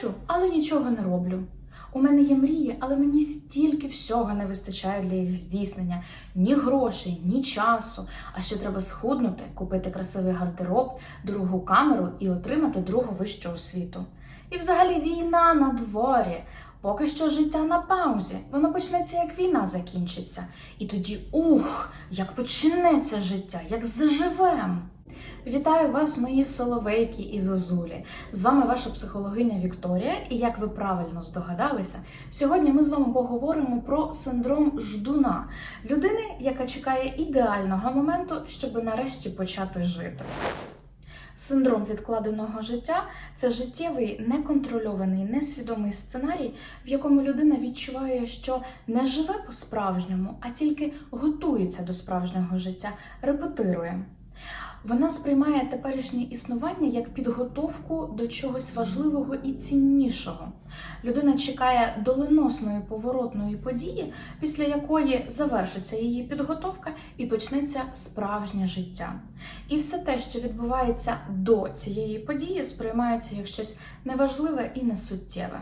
Хочу, але нічого не роблю. У мене є мрії, але мені стільки всього не вистачає для їх здійснення: ні грошей, ні часу. А ще треба схуднути, купити красивий гардероб, дорогу камеру і отримати другу вищу освіту. І взагалі війна на дворі. Поки що життя на паузі. Воно почнеться, як війна закінчиться. І тоді ух, як почнеться життя, як заживем. Вітаю вас, мої соловейки і зозулі. З вами ваша психологиня Вікторія. І як ви правильно здогадалися, сьогодні ми з вами поговоримо про синдром ждуна людини, яка чекає ідеального моменту, щоб нарешті почати жити. Синдром відкладеного життя це життєвий неконтрольований, несвідомий сценарій, в якому людина відчуває, що не живе по-справжньому, а тільки готується до справжнього життя, репетирує. Вона сприймає теперішнє існування як підготовку до чогось важливого і ціннішого. Людина чекає доленосної поворотної події, після якої завершиться її підготовка і почнеться справжнє життя. І все те, що відбувається до цієї події, сприймається як щось неважливе і несуттєве.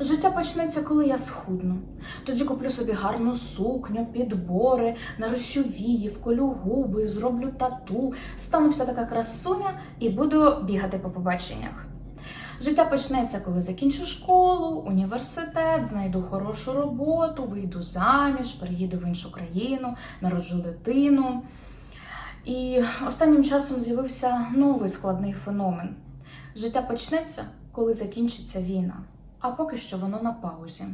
Життя почнеться, коли я схудну. Тоді куплю собі гарну сукню, підбори, нарощу вії, вколю губи, зроблю тату, стану вся така красуня і буду бігати по побаченнях. Життя почнеться, коли закінчу школу, університет, знайду хорошу роботу, вийду заміж, переїду в іншу країну, народжу дитину. І останнім часом з'явився новий складний феномен. Життя почнеться, коли закінчиться війна. А поки що воно на паузі.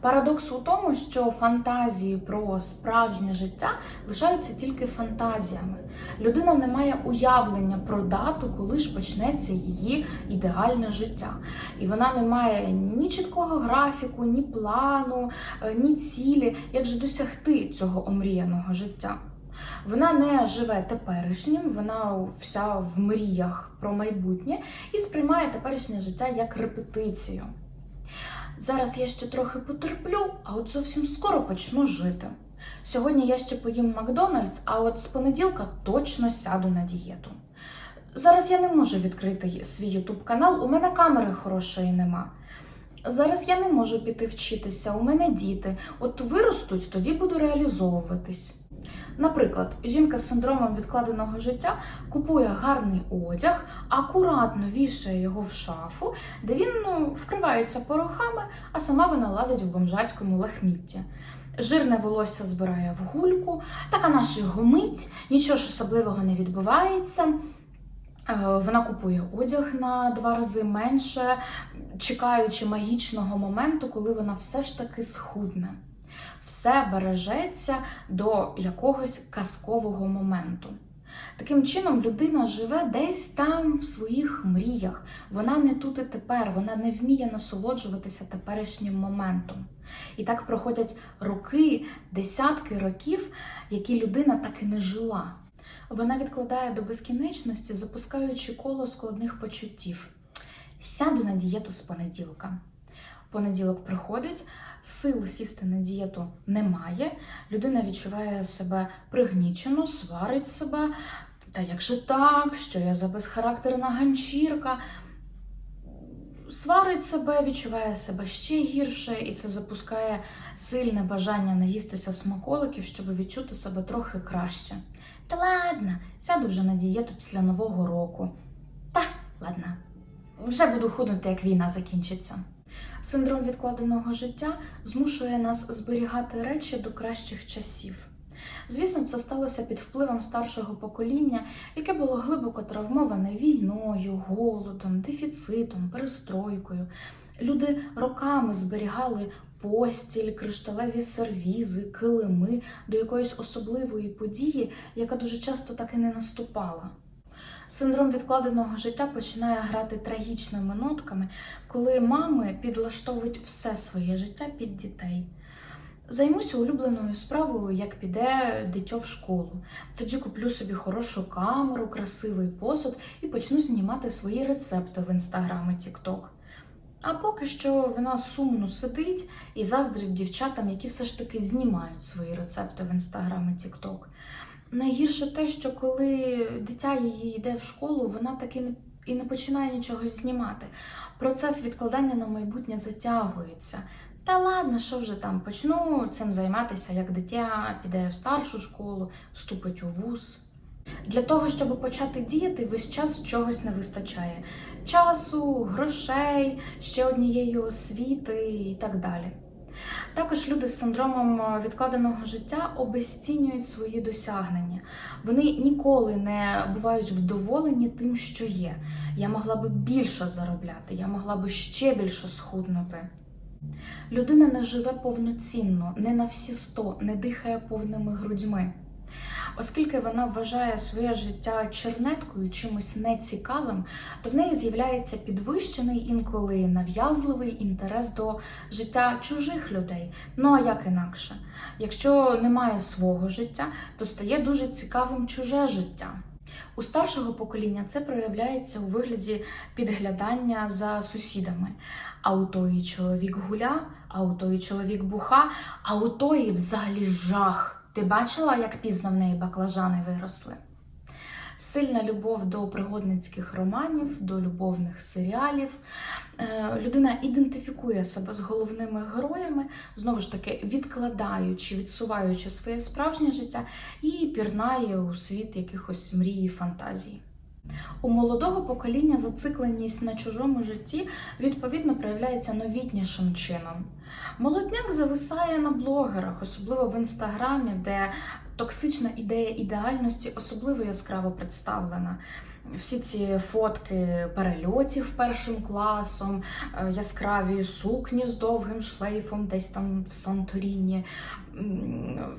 Парадокс у тому, що фантазії про справжнє життя лишаються тільки фантазіями. Людина не має уявлення про дату, коли ж почнеться її ідеальне життя. І вона не має ні чіткого графіку, ні плану, е, ні цілі, як же досягти цього омріяного життя. Вона не живе теперішнім, вона вся в мріях про майбутнє і сприймає теперішнє життя як репетицію. Зараз я ще трохи потерплю, а от зовсім скоро почну жити. Сьогодні я ще поїм Макдональдс, а от з понеділка точно сяду на дієту. Зараз я не можу відкрити свій Ютуб канал, у мене камери хорошої нема. Зараз я не можу піти вчитися, у мене діти. От виростуть, тоді буду реалізовуватись. Наприклад, жінка з синдромом відкладеного життя купує гарний одяг, акуратно вішає його в шафу, де він ну, вкривається порохами, а сама вона лазить в бомжацькому лахмітті. Жирне волосся збирає в гульку, така наша гомить, нічого ж особливого не відбувається. Е, Вона купує одяг на два рази менше, чекаючи магічного моменту, коли вона все ж таки схудне. Все бережеться до якогось казкового моменту. Таким чином, людина живе десь там в своїх мріях. Вона не тут і тепер, вона не вміє насолоджуватися теперішнім моментом. І так проходять роки, десятки років, які людина так і не жила. Вона відкладає до безкінечності, запускаючи коло складних почуттів. Сяду на дієту з понеділка. Понеділок приходить, сил сісти на дієту немає. Людина відчуває себе пригнічено, сварить себе. Та як же так, що я за безхарактерна ганчірка? Сварить себе, відчуває себе ще гірше, і це запускає сильне бажання наїстися смаколиків, щоб відчути себе трохи краще. Та ладно, сяду вже на дієту після Нового року. Та ладно, вже буду худнути, як війна закінчиться. Синдром відкладеного життя змушує нас зберігати речі до кращих часів. Звісно, це сталося під впливом старшого покоління, яке було глибоко травмоване війною, голодом, дефіцитом, перестройкою. Люди роками зберігали постіль, кришталеві сервізи, килими до якоїсь особливої події, яка дуже часто так і не наступала. Синдром відкладеного життя починає грати трагічними нотками, коли мами підлаштовують все своє життя під дітей. Займуся улюбленою справою, як піде дитя в школу. Тоді куплю собі хорошу камеру, красивий посуд і почну знімати свої рецепти в інстаграм і Тікток. А поки що вона сумно сидить і заздрить дівчатам, які все ж таки знімають свої рецепти в інстаграм і Тікток. Найгірше те, що коли дитя її йде в школу, вона таки не і не починає нічого знімати. Процес відкладання на майбутнє затягується. Та ладно, що вже там, почну цим займатися як дитя, піде в старшу школу, вступить у вуз. Для того, щоб почати діяти, весь час чогось не вистачає: часу, грошей, ще однієї освіти і так далі. Також люди з синдромом відкладеного життя обезцінюють свої досягнення. Вони ніколи не бувають вдоволені тим, що є. Я могла би більше заробляти, я могла би ще більше схуднути. Людина не живе повноцінно, не на всі сто, не дихає повними грудьми. Оскільки вона вважає своє життя чернеткою, чимось нецікавим, то в неї з'являється підвищений інколи нав'язливий інтерес до життя чужих людей. Ну а як інакше? Якщо немає свого життя, то стає дуже цікавим чуже життя. У старшого покоління це проявляється у вигляді підглядання за сусідами. А у тої чоловік гуля, а у тої чоловік буха, а у тої взагалі жах. Ти бачила, як пізно в неї баклажани виросли? Сильна любов до пригодницьких романів, до любовних серіалів. Е, Людина ідентифікує себе з головними героями, знову ж таки відкладаючи, відсуваючи своє справжнє життя і пірнає у світ якихось мрій і фантазій. У молодого покоління зацикленість на чужому житті відповідно проявляється новітнішим чином. Молодняк зависає на блогерах, особливо в інстаграмі, де токсична ідея ідеальності особливо яскраво представлена. Всі ці фотки перельотів першим класом, е, яскраві сукні з довгим шлейфом, десь там в Санторіні,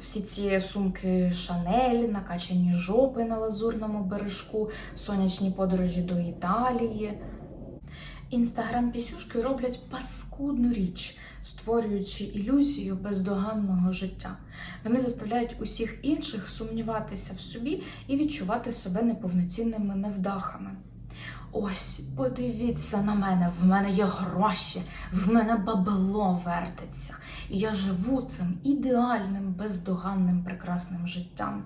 всі ці сумки Шанель, накачані жопи на лазурному бережку, сонячні подорожі до Італії. Інстаграм-пісюшки роблять паскудну річ, створюючи ілюзію бездоганного життя. Вони заставляють усіх інших сумніватися в собі і відчувати себе неповноцінними невдахами. Ось, подивіться на мене, в мене є гроші, в мене бабло вертиться, і я живу цим ідеальним, бездоганним, прекрасним життям.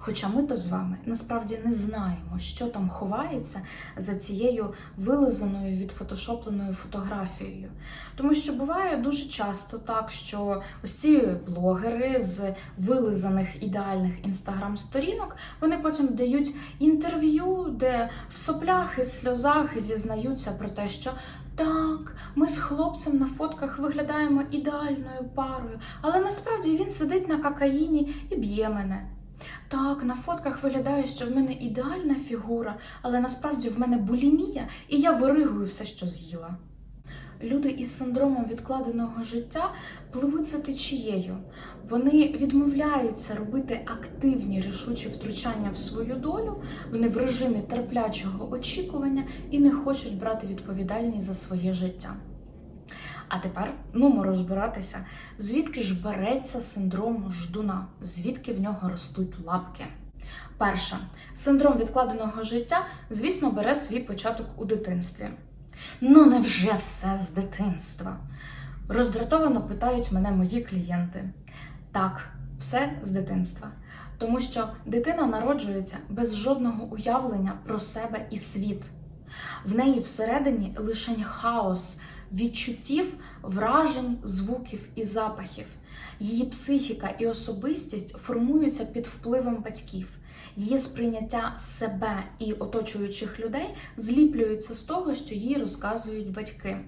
Хоча ми то з вами насправді не знаємо, що там ховається за цією вилизаною, відфотошопленою фотографією. Тому що буває дуже часто так, що ось ці блогери з вилизаних ідеальних інстаграм-сторінок вони потім дають інтерв'ю, де в соплях і сльозах зізнаються про те, що. Так, ми з хлопцем на фотках виглядаємо ідеальною парою, але насправді він сидить на кокаїні і б'є мене. Так, на фотках виглядає, що в мене ідеальна фігура, але насправді в мене булімія, і я виригую все, що з'їла. Люди із синдромом відкладеного життя пливуть за течією. Вони відмовляються робити активні рішучі втручання в свою долю, вони в режимі терплячого очікування і не хочуть брати відповідальність за своє життя. А тепер нумо розбиратися, звідки ж береться синдром ждуна, звідки в нього ростуть лапки. Перше, синдром відкладеного життя, звісно, бере свій початок у дитинстві. Ну, невже все з дитинства? Роздратовано питають мене мої клієнти. Так, все з дитинства. Тому що дитина народжується без жодного уявлення про себе і світ. В неї всередині лишень хаос відчуттів, вражень, звуків і запахів. Її психіка і особистість формуються під впливом батьків. Її сприйняття себе і оточуючих людей зліплюються з того, що їй розказують батьки.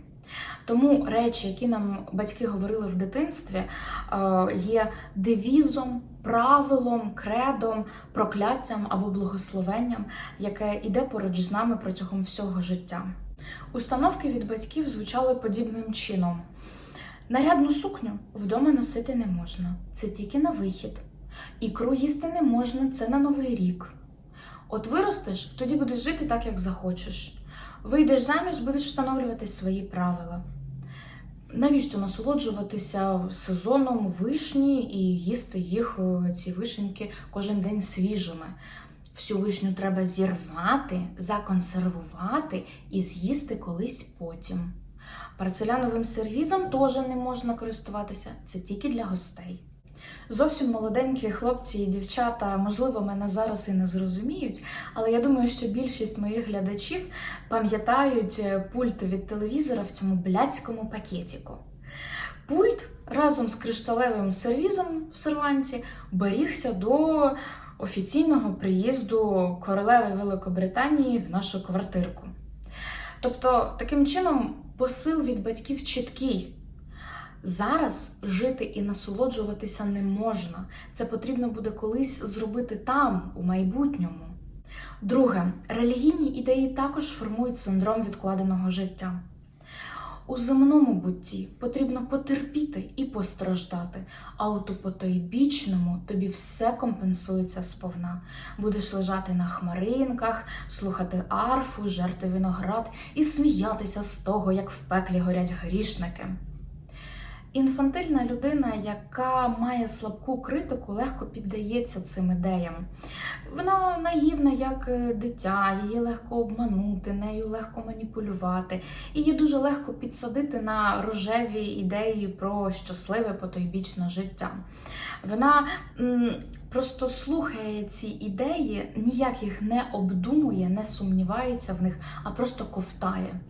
Тому речі, які нам батьки говорили в дитинстві, е, є девізом, правилом, кредом, прокляттям або благословенням, яке йде поруч з нами протягом всього життя. Установки від батьків звучали подібним чином: нарядну сукню вдома носити не можна, це тільки на вихід. Ікру їсти не можна, це на новий рік. От виростеш, тоді будеш жити так, як захочеш. Вийдеш заміж, будеш встановлювати свої правила. Навіщо насолоджуватися сезоном вишні і їсти їх, е, ці вишеньки, кожен день свіжими? Всю вишню треба зірвати, законсервувати і з'їсти колись потім. Парцеляновим сервізом теж не можна користуватися, це тільки для гостей. Зовсім молоденькі хлопці і дівчата, можливо, мене зараз і не зрозуміють, але я думаю, що більшість моїх глядачів пам'ятають е, пульт від телевізора в цьому блядському пакетіку. Пульт разом з кришталевим сервізом в серванті берігся до офіційного приїзду королеви Великобританії в нашу квартирку. Тобто, таким чином, посил від батьків чіткий. Зараз жити і насолоджуватися не можна. Це потрібно буде колись зробити там, у майбутньому. Друге, релігійні ідеї також формують синдром відкладеного життя. У земному бутті потрібно потерпіти і постраждати, а от у потойбічному тобі все компенсується сповна. Будеш лежати на хмаринках, слухати арфу, жерти виноград і сміятися з того, як в пеклі горять грішники. Інфантильна людина, яка має слабку критику, легко піддається цим ідеям. Вона наївна як е, дитя, її легко обманути, нею легко маніпулювати, її дуже легко підсадити на рожеві ідеї про щасливе потойбічне життя. Вона м, просто слухає ці ідеї, ніяк їх не обдумує, не сумнівається в них, а просто ковтає.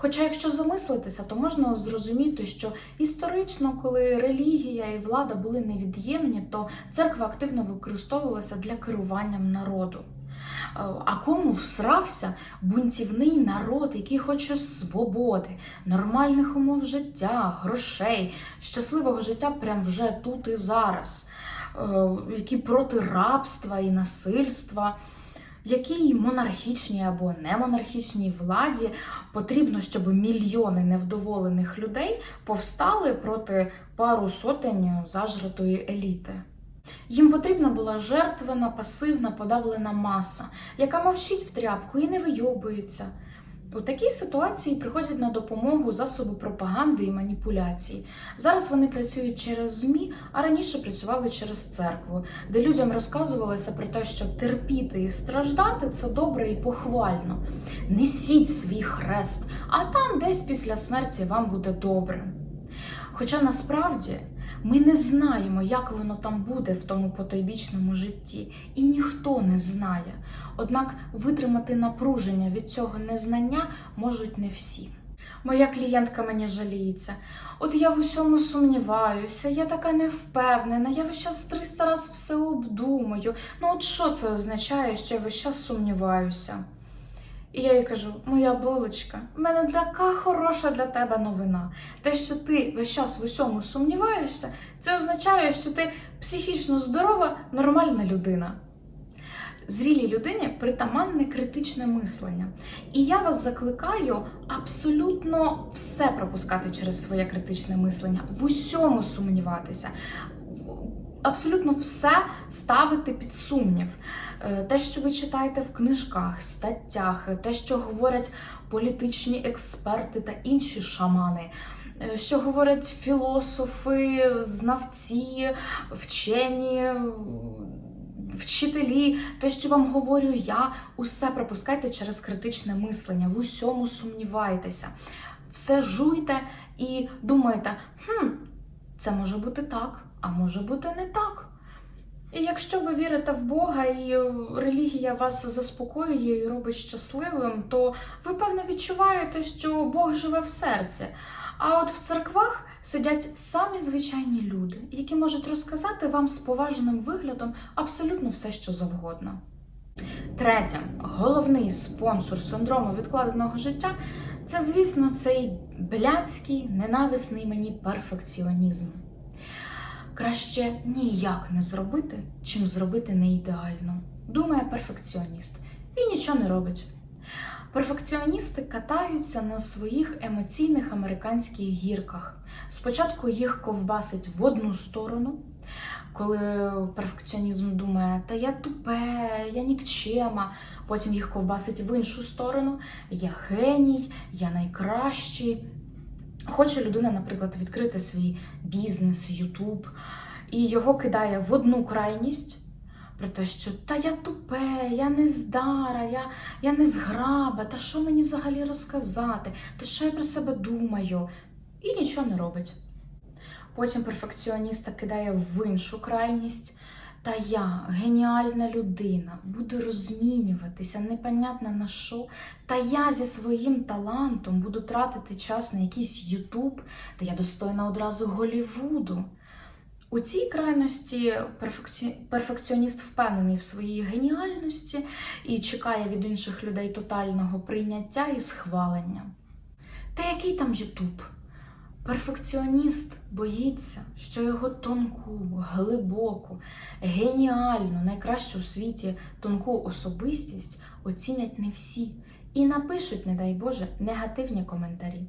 Хоча, якщо замислитися, то можна зрозуміти, що історично, коли релігія і влада були невід'ємні, то церква активно використовувалася для керування народу. Е, А кому всрався бунтівний народ, який хоче свободи, нормальних умов життя, грошей, щасливого життя прямо вже тут і зараз, Е, які проти рабства і насильства, якій монархічній або немонархічній владі потрібно, щоб мільйони невдоволених людей повстали проти пару сотень зажратої еліти. Їм потрібна була жертвена, пасивна, подавлена маса, яка мовчить в тряпку і не вийобується. У такій ситуації приходять на допомогу засоби пропаганди і маніпуляцій. Зараз вони працюють через ЗМІ, а раніше працювали через церкву, де людям розказувалося про те, що терпіти і страждати це добре і похвально. Несіть свій хрест, а там десь після смерті вам буде добре. Хоча насправді ми не знаємо, як воно там буде в тому потойбічному житті, і ніхто не знає. Однак витримати напруження від цього незнання можуть не всі. Моя клієнтка мені жаліється. От я в усьому сумніваюся, я така невпевнена, я весь час 300 раз все обдумаю. Ну от що це означає, що я весь час сумніваюся? І я їй кажу: моя булочка, в мене така хороша для тебе новина. Те, що ти весь час в усьому сумніваєшся, це означає, що ти психічно здорова, нормальна людина. Зрілій людині притаманне критичне мислення. І я вас закликаю абсолютно все пропускати через своє критичне мислення, в усьому сумніватися, абсолютно все ставити під сумнів. Е, Те, що ви читаєте в книжках, статтях, те, що говорять політичні експерти та інші шамани, е, що говорять філософи, знавці, вчені, вчителі, те, що вам говорю я, усе пропускайте через критичне мислення, в усьому сумнівайтеся, все жуйте і думайте, хм, це може бути так, а може бути не так. І якщо ви вірите в Бога і релігія вас заспокоює і робить щасливим, то ви певно відчуваєте, що Бог живе в серці. А от в церквах сидять самі звичайні люди, які можуть розказати вам з поважним виглядом абсолютно все, що завгодно. Третє, головний спонсор синдрому відкладеного життя це, звісно, цей блядський, ненависний мені перфекціонізм. Краще ніяк не зробити, чим зробити не ідеально, думає перфекціоніст і нічого не робить. Перфекціоністи катаються на своїх емоційних американських гірках. Спочатку їх ковбасить в одну сторону, коли перфекціонізм думає, та я тупе, я нікчема. Потім їх ковбасить в іншу сторону, я геній, я найкращий. Хоче людина, наприклад, відкрити свій бізнес, Ютуб, і його кидає в одну крайність. Про те, що та я тупе, я не здара, я, я не зграба, та що мені взагалі розказати, та що я про себе думаю, і нічого не робить. Потім перфекціоніста кидає в іншу крайність. Та я, геніальна людина, буду розмінюватися непонятно на що. Та я зі своїм талантом буду тратити час на якийсь Ютуб, та я достойна одразу Голівуду. У цій крайності перфекці... перфекціоніст впевнений в своїй геніальності і чекає від інших людей тотального прийняття і схвалення. Та який там Ютуб? Перфекціоніст боїться, що його тонку, глибоку, геніальну, найкращу у світі тонку особистість оцінять не всі і напишуть, не дай Боже, негативні коментарі.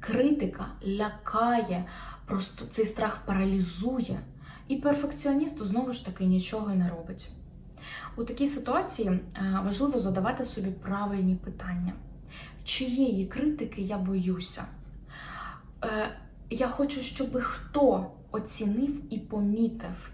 Критика лякає, просто цей страх паралізує, і перфекціоністу знову ж таки нічого не робить. У такій ситуації е, важливо задавати собі правильні питання. Чиєї критики я боюся? Я хочу, щоб хто оцінив і помітив,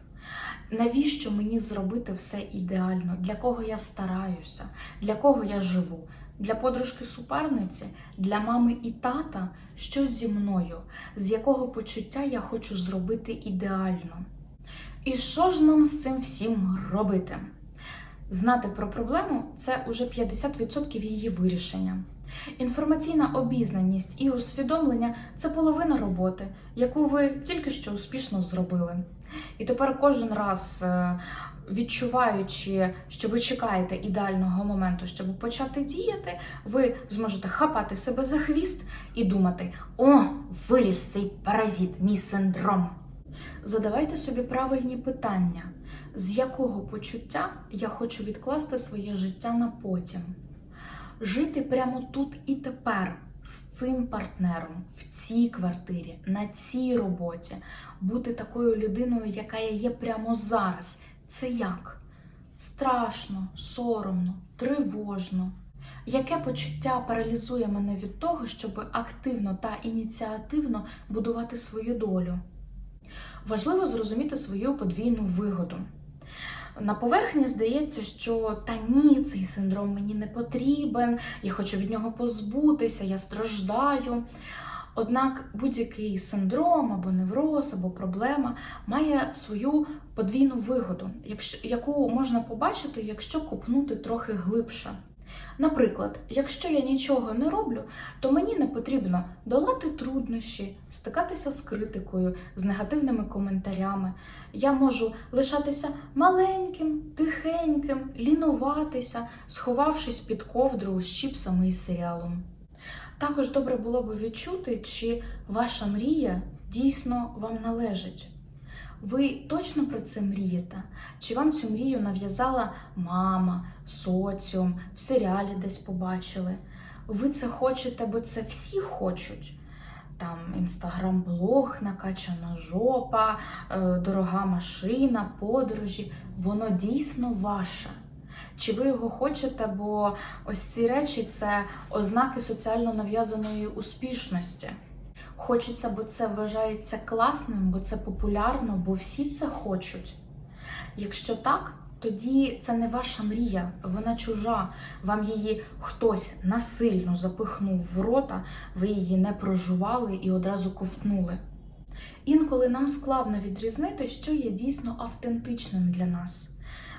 навіщо мені зробити все ідеально, для кого я стараюся, для кого я живу, для подружки суперниці, для мами і тата, що зі мною, з якого почуття я хочу зробити ідеально. І що ж нам з цим всім робити? Знати про проблему це уже 50% її вирішення. Інформаційна обізнаність і усвідомлення це половина роботи, яку ви тільки що успішно зробили. І тепер кожен раз, е, відчуваючи, що ви чекаєте ідеального моменту, щоб почати діяти, ви зможете хапати себе за хвіст і думати: о, виліз цей паразит, мій синдром. Задавайте собі правильні питання, з якого почуття я хочу відкласти своє життя на потім жити прямо тут і тепер з цим партнером, в цій квартирі, на цій роботі, бути такою людиною, яка я є прямо зараз. Це як? Страшно, соромно, тривожно. Яке почуття паралізує мене від того, щоб активно та ініціативно будувати свою долю? Важливо зрозуміти свою подвійну вигоду. На поверхні здається, що та ні, цей синдром мені не потрібен, я хочу від нього позбутися, я страждаю. Однак будь-який синдром або невроз, або проблема має свою подвійну вигоду, яку можна побачити, якщо копнути трохи глибше. Наприклад, якщо я нічого не роблю, то мені не потрібно долати труднощі, стикатися з критикою, з негативними коментарями. Я можу лишатися маленьким, тихеньким, лінуватися, сховавшись під ковдру з чіпсами і серіалом. Також добре було б відчути, чи ваша мрія дійсно вам належить. Ви точно про це мрієте? Чи вам цю мрію нав'язала мама, соціум, в серіалі десь побачили? Ви це хочете, бо це всі хочуть? Там інстаграм-блог, накачана жопа, е, дорога машина, подорожі. Воно дійсно ваше. Чи ви його хочете, бо ось ці речі це ознаки соціально нав'язаної успішності? Хочеться, бо це вважається класним, бо це популярно, бо всі це хочуть. Якщо так, тоді це не ваша мрія, вона чужа. Вам її хтось насильно запихнув в рота, ви її не прожували і одразу ковтнули. Інколи нам складно відрізнити, що є дійсно автентичним для нас.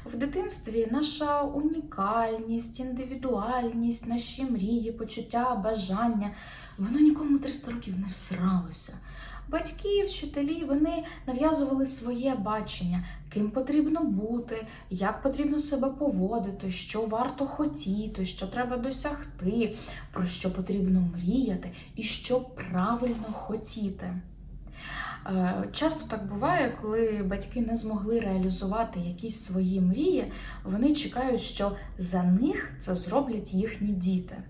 В дитинстві наша унікальність, індивідуальність, наші мрії, почуття, бажання воно нікому 300 років не всралося. Батьки, вчителі вони нав'язували своє бачення, ким потрібно бути, як потрібно себе поводити, що варто хотіти, що треба досягти, про що потрібно мріяти і що правильно хотіти. Е, часто так буває, коли батьки не змогли реалізувати якісь свої мрії, вони чекають, що за них це зроблять їхні діти.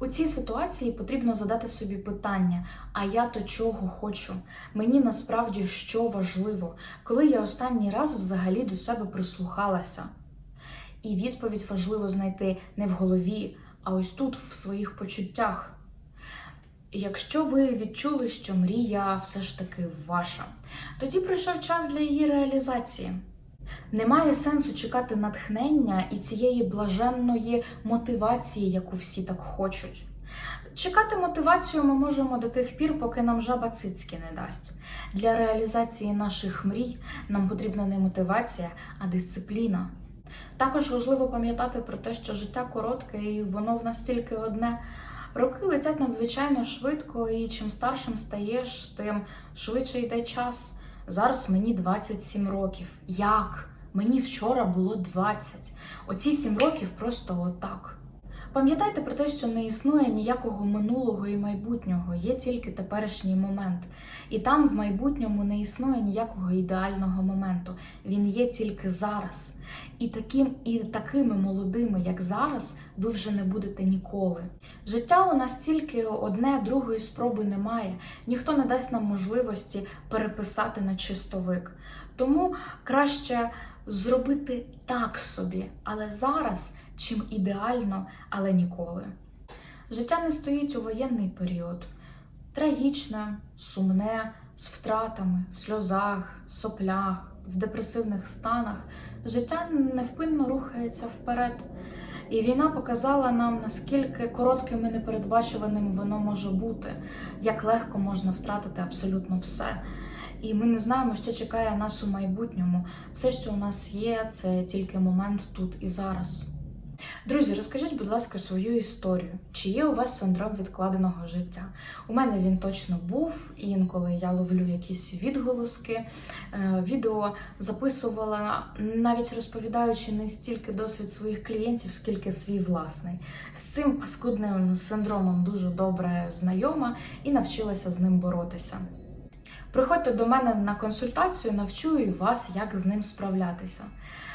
У цій ситуації потрібно задати собі питання: а я то чого хочу? Мені насправді що важливо, коли я останній раз взагалі до себе прислухалася? І відповідь важливо знайти не в голові, а ось тут, в своїх почуттях. Якщо ви відчули, що мрія все ж таки ваша, тоді прийшов час для її реалізації. Немає сенсу чекати натхнення і цієї блаженної мотивації, яку всі так хочуть. Чекати мотивацію ми можемо до тих пір, поки нам жаба цицьки не дасть. Для реалізації наших мрій нам потрібна не мотивація, а дисципліна. Також важливо пам'ятати про те, що життя коротке і воно в нас тільки одне. Роки летять надзвичайно швидко, і чим старшим стаєш, тим швидше йде час. Зараз мені 27 років. Як? Мені вчора було 20. Оці 7 років просто отак. Пам'ятайте про те, що не існує ніякого минулого і майбутнього, є тільки теперішній момент. І там в майбутньому не існує ніякого ідеального моменту. Він є тільки зараз. І таким і такими молодими, як зараз, ви вже не будете ніколи. Життя у нас тільки одне, другої спроби немає. Ніхто не дасть нам можливості переписати на чистовик. Тому краще зробити так собі, але зараз, чим ідеально, але ніколи. Життя не стоїть у воєнний період. Трагічне, сумне, з втратами, в сльозах, соплях, в депресивних станах. Життя невпинно рухається вперед. І війна показала нам, наскільки коротким і непередбачуваним воно може бути, як легко можна втратити абсолютно все. І ми не знаємо, що чекає нас у майбутньому. Все, що у нас є, це тільки момент тут і зараз. Друзі, розкажіть, будь ласка, свою історію. Чи є у вас синдром відкладеного життя? У мене він точно був, інколи я ловлю якісь відголоски. Е, Відео записувала, навіть розповідаючи не стільки досвід своїх клієнтів, скільки свій власний. З цим паскудним синдромом дуже добре знайома і навчилася з ним боротися. Приходьте до мене на консультацію, навчу і вас, як з ним справлятися.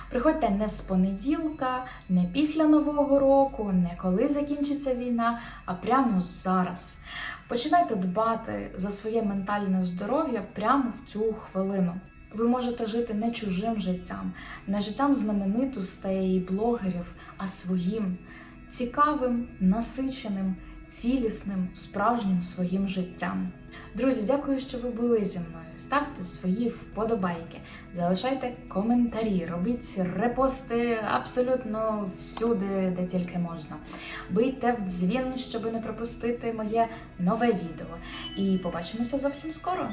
Приходьте не з понеділка, не після Нового року, не коли закінчиться війна, а прямо зараз. Починайте дбати за своє ментальне здоров'я прямо в цю хвилину. Ви можете жити не чужим життям, не життям знаменитостей і блогерів, а своїм цікавим, насиченим, цілісним, справжнім своїм життям. Друзі, дякую, що ви були зі мною. Ставте свої вподобайки, залишайте коментарі, робіть репости абсолютно всюди, де тільки можна. Бийте в дзвін, щоб не пропустити моє нове відео. І побачимося зовсім скоро.